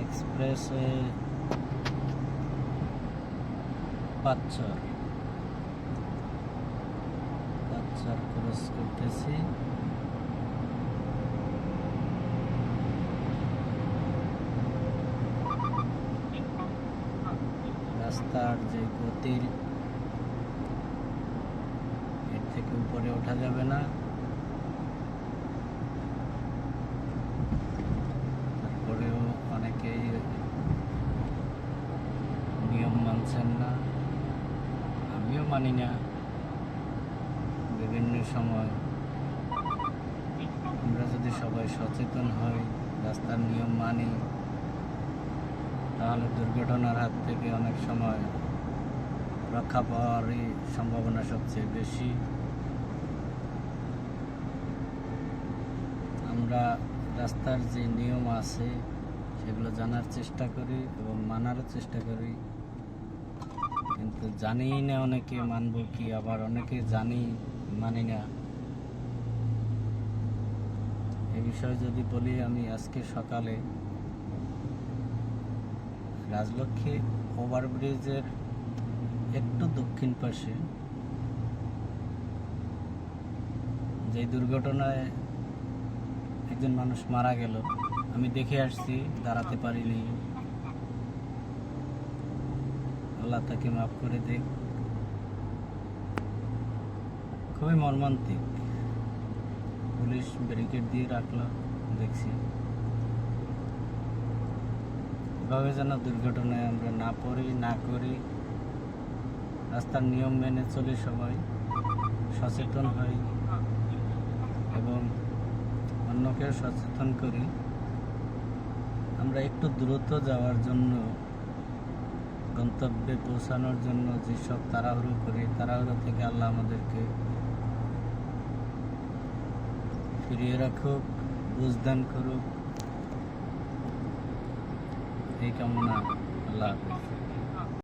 এক্সপ্রেসে পাঁচচর। পাঁচচর ক্রস করতেছি। রাস্তার যে গতির এর থেকে উপরে ওঠা যাবে না। মানছেন না। আমিও মানি না। বিভিন্ন সময় আমরা যদি সবাই সচেতন হই, রাস্তার নিয়ম মানি, তাহলে দুর্ঘটনার হাত থেকে অনেক সময় রক্ষা পাওয়ারই সম্ভাবনা সবচেয়ে বেশি। আমরা রাস্তার যে নিয়ম আছে, সেগুলো জানার চেষ্টা করি এবং মানারও চেষ্টা করি। কিন্তু জানি না অনেকে মানব কি, আবার অনেকে জানি মানি না। এ বিষয়ে যদি বলি, আমি আজকে সকালে রাজলক্ষ্মী ওভারব্রিজের একটু দক্ষিণ পাশে যে দুর্ঘটনায় একজন মানুষ মারা গেল, আমি দেখে আসছি, দাঁড়াতে পারিনি। আল্লাহ তাকে মাফ করে দেখ খুবই মর্মান্তিক। পুলিশ ব্যারিকেড দিয়ে রাখল, দেখছি। এভাবে যেন দুর্ঘটনায় আমরা না পড়ি, না করি, রাস্তার নিয়ম মেনে চলি সবাই, সচেতন হই এবং অন্যকেও সচেতন করি। আমরা একটু দ্রুত যাওয়ার জন্য গন্তব্যে পৌঁছানোর জন্য যেসব তাড়াহুড়ো করি, তাড়াহুড়ো থেকে আল্লাহ আমাদেরকে ফিরিয়ে রাখুক বুঝদান করুক। এই কামনা আল্লাহ হাফেজ।